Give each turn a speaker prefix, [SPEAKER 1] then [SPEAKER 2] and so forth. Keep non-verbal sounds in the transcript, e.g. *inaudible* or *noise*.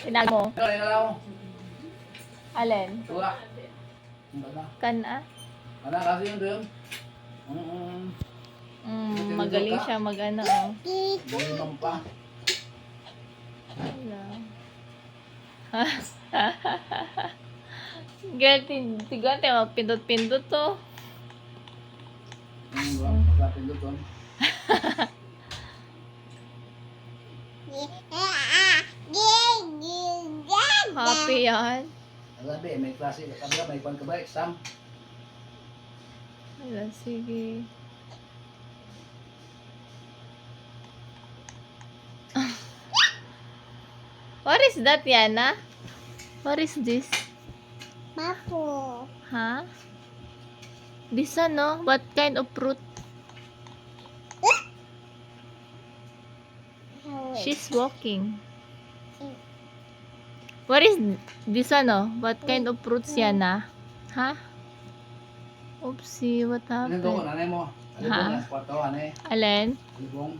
[SPEAKER 1] Tinag mo. Alin?
[SPEAKER 2] Tuwa. Na?
[SPEAKER 1] Kan ah?
[SPEAKER 2] Ano kasi yun doon?
[SPEAKER 1] Mm, magaling siya mag ano. Oh.
[SPEAKER 2] Minimum pa.
[SPEAKER 1] Wala. *laughs* Girl, tin- tigante, magpindot-pindot to.
[SPEAKER 2] Ano ba? Masapin doon.
[SPEAKER 1] Happy yan.
[SPEAKER 2] Sabi, may klase ka ba? May pan ka ba? Exam?
[SPEAKER 1] Wala, sige. *laughs* What is that, Yana? What is this?
[SPEAKER 3] Mapo.
[SPEAKER 1] Huh? This ano? What kind of fruit? She's walking. What is this ano? What kind of fruits yan ah? Ha? Oopsie, what
[SPEAKER 2] Ano ko?
[SPEAKER 1] happened?
[SPEAKER 2] Nanay mo?
[SPEAKER 1] Ha?
[SPEAKER 2] Alibong na. Kwarto, ano eh?
[SPEAKER 1] Alin?
[SPEAKER 2] Alibong.